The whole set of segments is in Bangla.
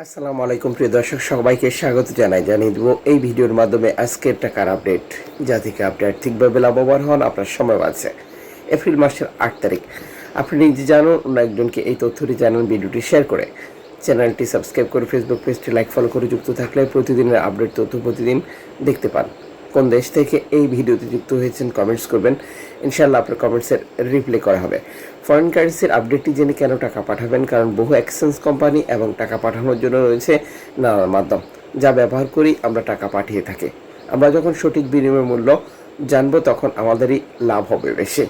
আসসালামু আলাইকুম, প্রিয় দর্শক, সবাইকে স্বাগত জানাই। জানিয়ে দেবো, এই ভিডিওর মাধ্যমে আজকের টাকার আপডেট যা থেকে আপনি আর্থিকভাবে লাভবান হন, আপনার সময় আছে এপ্রিল মাসের আট তারিখ। আপনি নিজে জানুন, অন্য একজনকে এই তথ্যটি জানান, ভিডিওটি শেয়ার করে। চ্যানেলটি সাবস্ক্রাইব করে ফেসবুক পেজটি লাইক ফলো করে যুক্ত থাকলে প্রতিদিনের আপডেট তথ্য প্রতিদিন দেখতে পান। কোন দেশ থেকে এই ভিডিওতে যুক্ত হয়েছেন কমেন্টস করবেন। ইনশাল্লাহ আপনার কমেন্টসের রিপ্লাই করা হবে। ফরেন কারেন্সির আপডেটটি জেনে কেন টাকা পাঠাবেন? কারণ বহু এক্সচেঞ্জ কোম্পানি এবং টাকা পাঠানোর জন্য রয়েছে নানান মাধ্যম। যা ব্যবহার করি আমরা টাকা পাঠিয়ে থাকি। আমরা যখন সঠিক বিনিময় মূল্য জানব, তখন আমাদেরই লাভ হবে বেশি।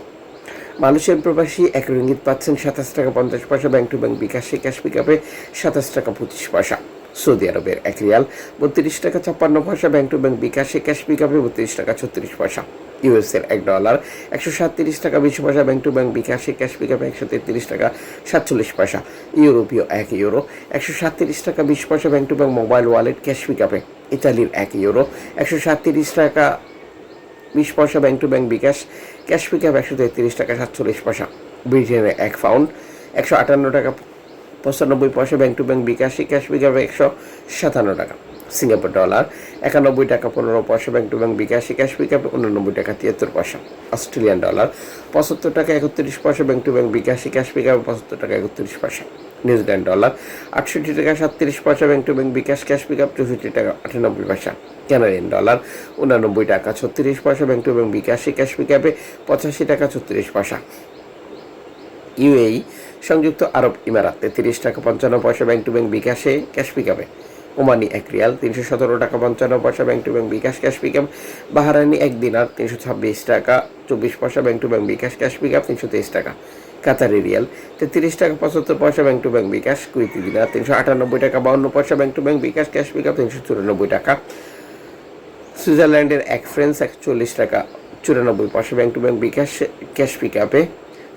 মালয়েশিয়ান প্রবাসী এক রিঙ্গিত পাচ্ছেন সাতাশ টাকা পঞ্চাশ পয়সা, ব্যাংক টু ব্যাংক বিকাশে, ক্যাশ পিকআপে সাতাশ টাকা পঁচিশ পয়সা। সৌদি আরবের এক রিয়াল, বত্রিশ টাকা ছাপ্পান্ন পয়সা, ব্যাংক টু ব্যাংক বিকাশে, ক্যাশ পিকআপে বত্রিশ টাকা ছত্রিশ পয়সা। ইউএসের এক ডলার, একশো সাতত্রিশ টাকা বিশ পয়সা, ব্যাংক টু ব্যাংক বিকাশে, ক্যাশ পিকআপে একশো তেত্রিশ টাকা সাতচল্লিশ পয়সা। ইউরোপীয় এক ইউরো, একশো সাতত্রিশ টাকা বিশ পয়সা, bank to bank mobile wallet, cash পিকআপে। ইতালির এক ইউরো, একশো সাতত্রিশ টাকা বিশ পয়সা, bank to bank bKash, cash pickup একশো তেত্রিশ টাকা সাতচল্লিশ পয়সা। ব্রিটেনের এক পাউন্ড, একশো আটান্ন টাকা পঁচানব্বই পয়সা ব্যাংক টু ব্যাংক বিকাশে ক্যাশ পিকআপ একশো সাতান্ন টাকা। সিঙ্গাপুর ডলার, একানব্বই টাকা পনেরো পয়সা ব্যাংক টু ব্যাংক বিকাশে ক্যাশ পিকআপ উননব্বই টাকা তিয়াত্তর পয়সা। অস্ট্রেলিয়ান ডলার, পঁচাত্তর টাকা একত্রিশ পয়সা ব্যাংক টু ব্যাংক বিকাশে ক্যাশ পিকআপ পঁচাত্তর টাকা একত্রিশ পয়সা। নিউজিল্যান্ড ডলার, আটষট্টি টাকা সাতত্রিশ পয়সা bank to bank bKash cash pickup চৌষট্টি টাকা আটানব্বই পয়সা। কানাডিয়ান ডলার, উনানব্বই টাকা ছত্রিশ পয়সা ব্যাংক টু ব্যাংক বিকাশে ক্যাশ পিকআপে পঁচাশি টাকা ছত্রিশ পয়সা। ইউএই, সংযুক্ত আরব ইমারাত তেত্রিশ টাকা পঞ্চান্ন পয়সা ব্যাংক টু ব্যাংক বিকাশে ক্যাশ পিকআপে ওমানি এক রিয়াল তিনশো সতেরো টাকা পঞ্চান্ন পয়সা bank to bank bKash cash pickup. Bahraini এক দিনার তিনশো ছাব্বিশ টাকা চব্বিশ পয়সা bank to bank bKash cash pickup, তিনশো তেইশ টাকা। কাতারি রিয়াল তেত্রিশ টাকা পঁচাত্তর পয়সা bank to bank bKash. Kuwaiti দিনার তিনশো আটানব্বই টাকা বাউন্ন পয়সা bank to bank bKash cash pickup, তিনশো চুরানব্বই টাকা। সুইজারল্যান্ডের এক ফ্রেন্স একচল্লিশ টাকা চুরানব্বই পয়সা bank to bank bKash cash পিকআপে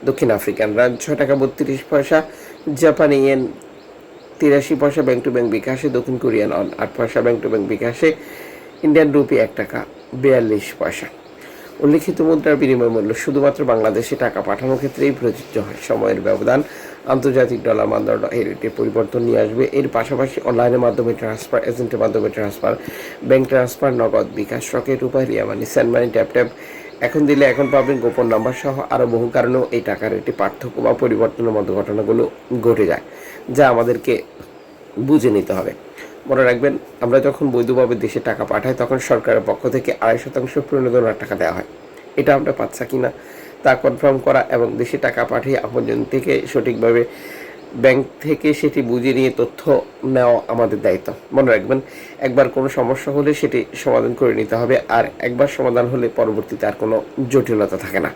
দক্ষিণ আফ্রিকান রান ছয় টাকা বত্রিশ পয়সা। জাপানি ইয়েন তিরাশি পয়সা, ব্যাংক টু ব্যাংক বিকাশে। দক্ষিণ কোরিয়ান অন আট পয়সা, ব্যাংক টু ব্যাংক বিকাশে। ইন্ডিয়ান রুপি এক টাকা, বিয়াল্লিশ পয়সা। উল্লিখিত মুদ্রার বিনিময় মূল্য শুধুমাত্র বাংলাদেশে টাকা পাঠানোর ক্ষেত্রেই প্রযোজ্য হয়। সময়ের ব্যবধান, আন্তর্জাতিক ডলার মানদণ্ড এর রেটে পরিবর্তন নিয়ে আসবে। এর পাশাপাশি অনলাইনের মাধ্যমে ট্রান্সফার, এজেন্টের মাধ্যমে transfer, bank transfer, Nagad bKash, Rocket Upay Ria money send money tap tap এখন দিলে এখন পাবেন গোপন নাম্বার সহ আরও বহু কারণেও এই টাকার একটি পার্থক্য বা পরিবর্তনের মতো ঘটনাগুলো ঘটে যায়, যা আমাদেরকে বুঝে নিতে হবে। মনে রাখবেন, আমরা যখন বৈধভাবে দেশে টাকা পাঠাই, তখন সরকারের পক্ষ থেকে আড়াই শতাংশ প্রণোদনার টাকা দেওয়া হয়। এটা আমরা পাচ্ছি কি না তা কনফার্ম করা এবং দেশে টাকা পাঠিয়ে আপনজন থেকে সঠিকভাবে ব্যাংক থেকে সেটি বুঝে নিয়ে তথ্য নেওয়া আমাদের দায়িত্ব। মনে রাখবেন, একবার কোনো সমস্যা হলে সেটি সমাধান করে নিতে হবে, আর একবার সমাধান হলে পরবর্তীতে আর কোনো জটিলতা থাকে না।